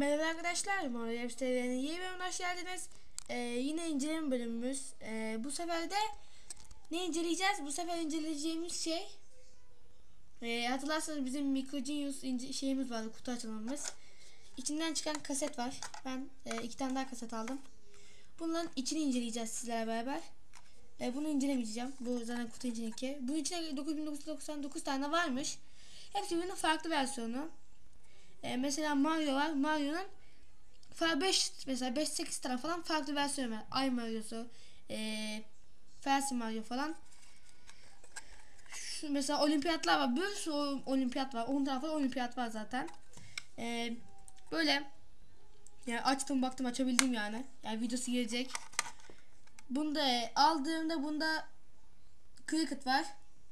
Merhaba arkadaşlar, Mario Yapıştırı'nın yeni bölümüne hoş geldiniz. Ee, yine inceleme bölümümüz. Ee, bu sefer de ne inceleyeceğiz? Bu sefer inceleyeceğimiz şey ee, hatırlarsanız bizim Microgenius ince şeyimiz vardı, kutu açılımımız. İçinden çıkan kaset var. Ben e, iki tane daha kaset aldım. Bunların içini inceleyeceğiz sizlerle beraber. E, bunu incelemeyeceğim. Bu zaten kutu içindeki. Bunun içinde 9999 tane varmış. Hepsi birbirinin farklı versiyonu. E, mesela Mario var. Mario'nun 5 mesela 5 8 tane falan farklı versiyonu var. Ay Mario'su, e, Fancy Mario falan. Şu mesela olimpiyatlar var. Bir sürü olimpiyat var. 10 tane olimpiyat var zaten. E, böyle yani açtım baktım açabildim yani. Yani videosu gelecek. Bunda e, aldığımda bunda cricket var.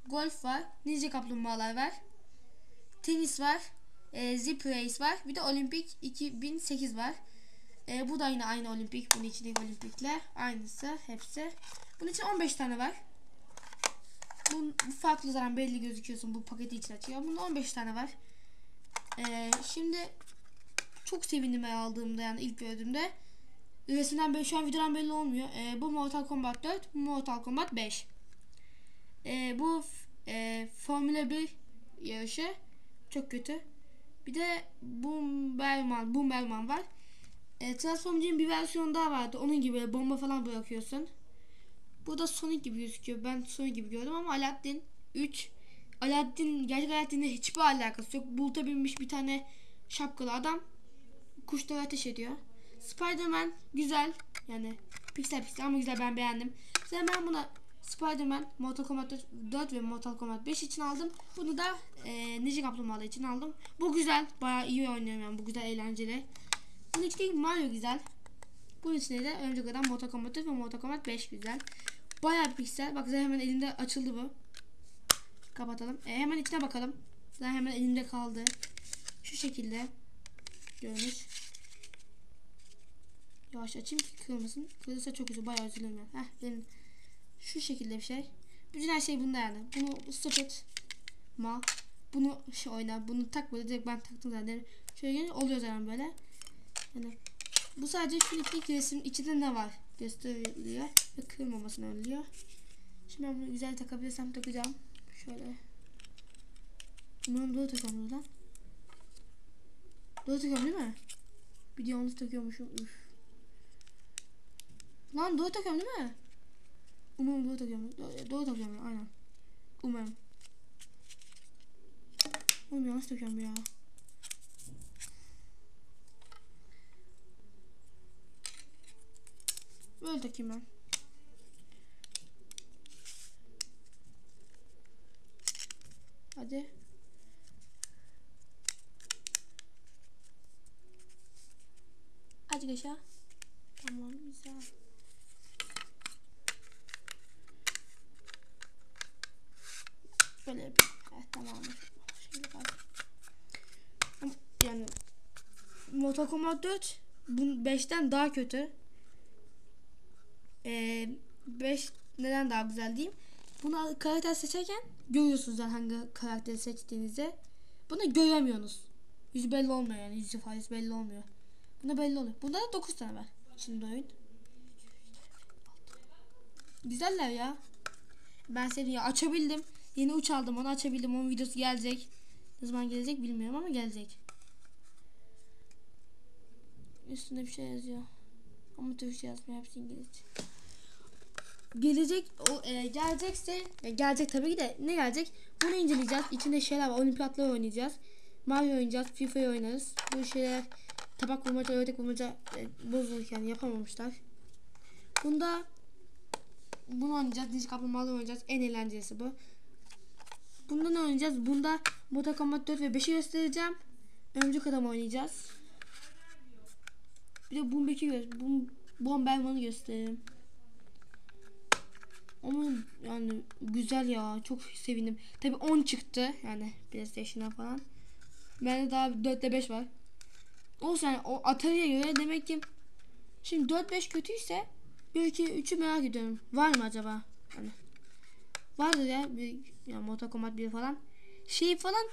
Golf var. Ninja kaplumbağalar var. Tenis var e, Zip Race var. Bir de Olimpik 2008 var. E, bu da yine aynı olimpik. Bunun içindeki olimpikle aynısı hepsi. Bunun için 15 tane var. Bu, bu farklı zaten belli gözüküyorsun bu paketi için açıyor. Bunun 15 tane var. E, şimdi çok sevindim ben aldığımda yani ilk gördüğümde. Resimden böyle şu an videodan belli olmuyor. E, bu Mortal Kombat 4, bu Mortal Kombat 5. E, bu e, Formula 1 yarışı çok kötü. Bir de Bomberman, Bomberman var. E, Transformers'ın bir versiyonu daha vardı. Onun gibi bomba falan bırakıyorsun. Bu da Sonic gibi gözüküyor. Ben Sonic gibi gördüm ama Aladdin 3 Aladdin gerçek Aladdin'le hiçbir alakası yok. Buluta binmiş bir tane şapkalı adam kuşlara ateş ediyor. Spider-Man güzel. Yani piksel piksel ama güzel ben beğendim. Zaten ben buna Spider-Man, Mortal Kombat 4 ve Mortal Kombat 5 için aldım. Bunu da e, Ninja Kaplumbağalar için aldım. Bu güzel. Bayağı iyi oynuyorum yani. Bu güzel eğlenceli. Bunun içindeki Mario güzel. Bunun içinde de önce kadar Mortal Kombat 4 ve Mortal Kombat 5 güzel. Bayağı piksel. Bak zaten hemen elimde açıldı bu. Kapatalım. E, hemen içine bakalım. Zaten hemen elimde kaldı. Şu şekilde. Görünüş. Yavaş açayım ki kırılmasın. Kırılırsa çok üzü. Bayağı üzülürüm. Heh benim şu şekilde bir şey. Bütün her şey bunda yani. Bunu sıfıt ma bunu şey oyna bunu tak böyle direkt ben taktım zaten. Şöyle oluyor zaten böyle. Yani bu sadece şu iki resim içinde ne var gösteriliyor ve kırmamasını önlüyor. Şimdi ben bunu güzel takabilirsem takacağım. Şöyle. Umarım doğru takıyorum buradan. Doğru takıyorum değil mi? Bir de yanlış takıyormuşum. Üf. Lan doğru takıyorum değil mi? Umarım doğru takıyorum. Doğru, doğru takıyorum aynen. Umarım. Oğlum yanlış takıyorum ya. Böyle takayım ben. Hadi. Hadi geçe. Tamam güzel. Böyle yapayım. Evet tamamdır. Yani Mortal Kombat 4 bu 5'ten daha kötü. Ee, 5 neden daha güzel diyeyim. Bunu karakter seçerken görüyorsunuz yani hangi karakteri seçtiğinizde. Bunu göremiyorsunuz. Yüz belli olmuyor yani. Yüz ifadesi belli olmuyor. Bunda belli oluyor. Bunda da 9 tane var. Şimdi oyun. Güzeller ya. Ben seni açabildim. Yeni uç aldım onu açabildim. Onun videosu gelecek. Ne zaman gelecek bilmiyorum ama gelecek. Üstünde bir şey yazıyor. Ama Türkçe yazmıyor. Hepsi İngilizce. Gelecek o e, gelecekse e, gelecek tabii ki de ne gelecek? Bunu inceleyeceğiz. İçinde şeyler var. Olimpiyatlar oynayacağız. Mario oynayacağız. FIFA'yı oynarız. Bu şeyler tabak vurmaca, ördek vurmaca e, bozulurken yapamamışlar. Bunda bunu oynayacağız. Ninja Kaplumbağalar oynayacağız. En eğlencelisi bu. Bunda ne oynayacağız? Bunda Mortal Kombat 4 ve 5'i göstereceğim. Öncü adam oynayacağız. Bir de Boom 2 gö Boom, Bomberman'ı göstereyim. Ama yani güzel ya. Çok sevindim. Tabi 10 çıktı. Yani PlayStation'a falan. Bende daha 4 ile 5 var. Olsun yani o Atari'ye göre demek ki şimdi 4-5 kötüyse 1-2-3'ü merak ediyorum. Var mı acaba? Hani vardır ya bir ya Mortal Kombat 1 falan. Şey falan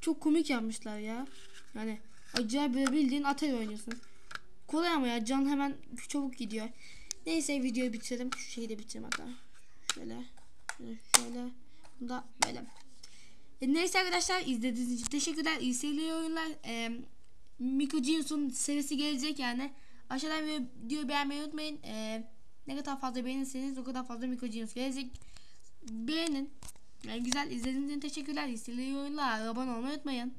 çok komik yapmışlar ya. Yani Acayip böyle bildiğin Atari oynuyorsun. Kolay ama ya can hemen çabuk gidiyor. Neyse videoyu bitirelim. Şu şeyi de bitirelim hatta. Şöyle. Şöyle. Bunu da böyle. E, neyse arkadaşlar izlediğiniz için teşekkürler. İyi seyirli oyunlar. E, Miko Jeans'un serisi gelecek yani. Aşağıdan videoyu beğenmeyi unutmayın. E, ne kadar fazla beğenirseniz o kadar fazla Miko Jeans gelecek. Beğenin. Yani güzel izlediğiniz için teşekkürler. İyi seyirli oyunlar. Abone olmayı unutmayın.